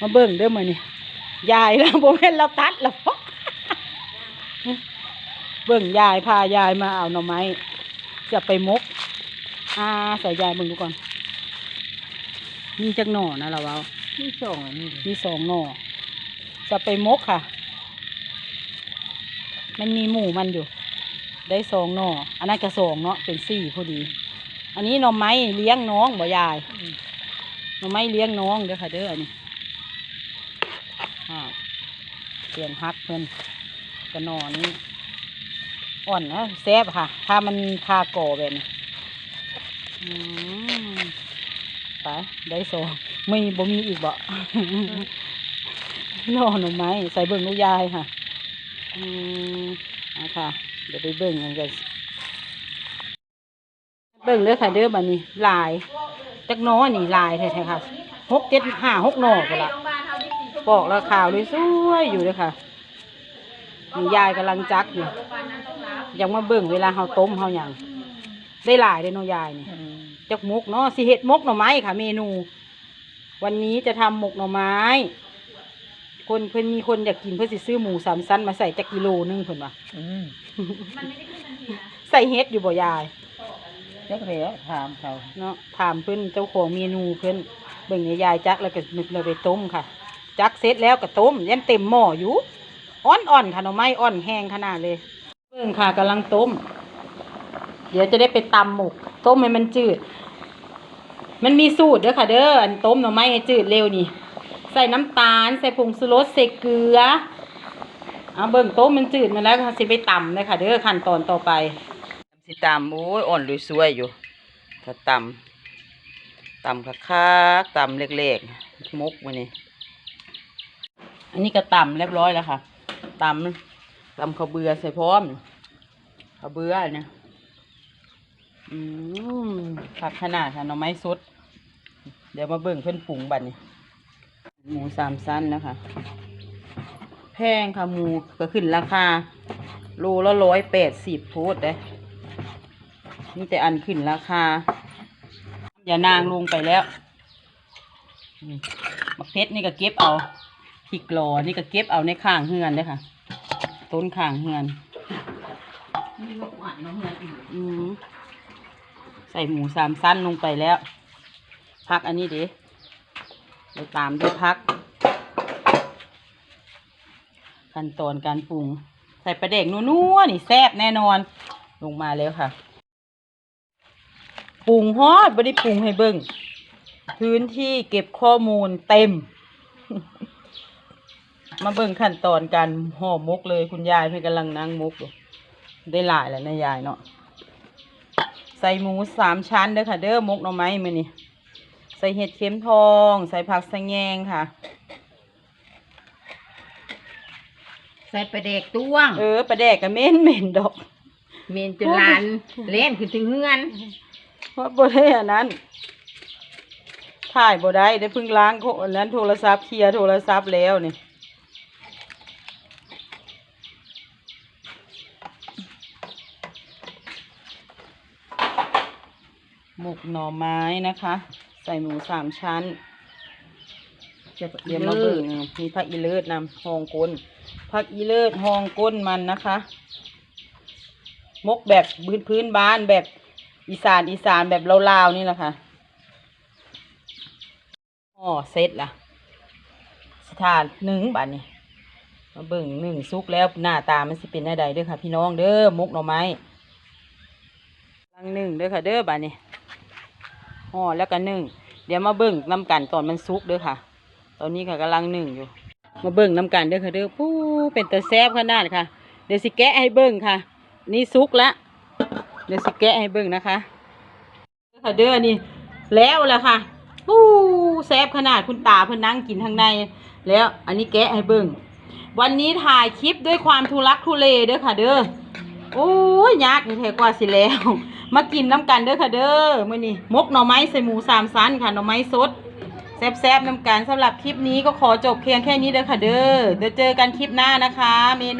มาเบิ่งเด้อมื้อนี้ยายแล้วบ่แม่นเราตัดแล้วบ่เบิ่งยายพายายมาเอาหน่อไม้ จะไปมกอ่าใส่ยายเบิ่งดูก่อนมีจักหน่อนะเราเอาที่สองอันนี้มีสองหน่อจะไปมกค่ะ มันมีหมูมันอยู่ ได้สองหน่ออันนั้นก็สองเนาะเป็นสี่พอดี อันนี้หน่อไม้เลี้ยงน้องบ่ยายหน่อไม้เลี้ยงน้องเด้อค่ะเด้ออันนี้อ่า เปลี่ยนฮักเพิ่นกระนอนี้อ่อนนะแซ่บค่ะ ถ้ามันคาก่อแบบนี้ไปได้สองไม่บ่มีอีกบ่หน่อหน่อไม้ใส่เบิ่งลูกยายค่ะ อืมอะค่ะ เดี๋ยวไปเบิ่งกันกันเบิ่งเด้อค่ะเด้อบัดนี้ลายจักน้อนี่ลายแท้ๆค่ะหกเจ็ดห้าหกหน่อไปละ ปอกแล้วขาวเลยสวยอยู่เลยค่ะนี่ยายกำลังจักอยู่ยังมาเบิ่งเวลาเฮาต้มเฮาหยังได้หลายเลยเนาะยายนี่จักมกเนาะสิเฮ็ดมกหน่อไม้ค่ะ เมนู วันนี้จะทำหมกหน่อไม้ คนเพิ่นมีคนอยากกินเพิ่นสิซื้อหมูสามชั้นมาใส่จักกิโลนึงเพิ่นว่าอืมใส่เฮ็ดอยู่บ่ยายจักแล้วถามเขาเนาะถามเพิ่นเจ้าของเมนูเพิ่นเบิ่งในยายจักแล้วก็นึกเลยไปต้มค่ะ จักเสร็จแล้วก็ต้มยันเต็มหม้ออยู่อ่อนๆค่ะหน่อไม้อ่อนแห้งขนาดเลยเบิ่งค่ะกำลังต้ม เดี๋ยวจะได้ไปตำหมกต้มให้มันจืด มันมีสูตรเด้อค่ะ เด้ออันต้มหน่อไม้ให้จืดเร็วนี่ ใส่น้ำตาล ใส่ผงชูรสใส่เกลือเอาเบิ่งต้มมันจืดมาแล้วค่ะสิไปตำเลยค่ะ เด้อขั้นตอนต่อไปสิตำโอ้ยอ่อนลุยสวยอยู่ถ้าตำตำคักๆตำเล็กๆมกมานี่ อันนี้ก็ตำเรียบร้อยแล้วค่ะตำตำข้าวเบือใส่พร้อมข้าวเบือเนี่ยอืมผักขนาดค่ะหน่อไม้สดเดี๋ยวมาเบิ่งเพื่อนปรุงบัดนี้หมูสามสั้นนะคะแพงค่ะหมูก็ขึ้นราคาโลละร้อยแปดสิบโพดเด้นี่แต่อันขึ้นราคา อย่านางลงไปแล้วมะเพชรนี่ก็เก็บเอา พริกหลอนี่ก็เก็บเอาในข้างเฮือนเลยค่ะ ต้นข้างเฮือนนี่ก็หวานน้องเงินอีกอืมใส่หมูสามสั้นลงไปแล้ว พักอันนี้ดิไปตามด้วยพัก ขั้นตอนการปรุง ใส่ปลาเด็กนัวๆนี่แซ่บแน่นอน ลงมาแล้วค่ะ ปรุงฮอดไม่ได้ปรุงให้เบิ่งพื้นที่เก็บข้อมูลเต็ม มาเบิ่งขั้นตอนการห่อมกเลยคุณยายเพื่อนกำลังนั่งมกอยู่ได้หลายแล้วนะยายเนาะใส่หมูสามชั้นเด้อค่ะ เด้อมกหน่อไม้มานี่ใส่เห็ดเข็มทอง ใส่ผักสะแงงค่ะ ใส่ปลาเด็กต้วง เออปลาแดกก็เหม็นเหม็นดอกเมนจนลานเล่นขึ้นถึงเฮือนเพราะบ่ได้อันนั้นถ่ายบ่ได้ได้เพิ่งล้างโคอันนั้นโทรศัพท์เคลียร์โทรศัพท์แล้วนี่ หมกหน่อไม้นะคะ ใส่หมูสามชั้นเดี๋ยวมาเบิ่งมีผักอีเลิศนำหองก้นผักอีเลิศหองก้นมันนะคะมกแบบพื้นพื้นบ้านแบบอีสานอีสานแบบลาวๆนี่แหละค่ะอ๋อเสร็จละสถานหนึ่งบาทนี่มาเบิ่งหนึ่งซุกแล้วหน้าตามันสิเป็นอะไรเด้อค่ะ พี่น้องเด้อมกหน่อไม้ลังหนึ่งเด้อค่ะเด้อบาทนี่ อ๋อแล้วก็หนึ่ง เดี๋ยวมาเบิ่งน้ำกันตอนมันซุกเด้อค่ะ ตอนนี้ค่ะกำลังนึ่งอยู่ มาเบิ่งน้ำกันเด้อค่ะเด้อปู้เป็นตะแซบขนาดค่ะ เดี๋ยวสิแกะให้เบิ่งค่ะ นี่ซุกละเดี๋ยวสิแกะให้เบิ่งนะคะเด้อค่ะเด้อนี่แล้วละค่ะปู้แซบขนาดคุณตาเพิ่นนั่งกินข้างใน แล้วอันนี้แกะให้เบิ่งวันนี้ถ่ายคลิปด้วยความทุลักทุเลเด้อค่ะเด้อโอ้ยยากแท้กว่าสิแล้ว มากินน้ำกันเด้อค่ะเด้อมื้อนี้มกหน่อไม้ใส่หมูสามชั้นค่ะหน่อไม้สดแซบๆน้ำกันสำหรับคลิปนี้ก็ขอจบเพียงแค่นี้เด้อค่ะเด้อเดี๋ยวเจอกันคลิปหน้านะคะ เมนู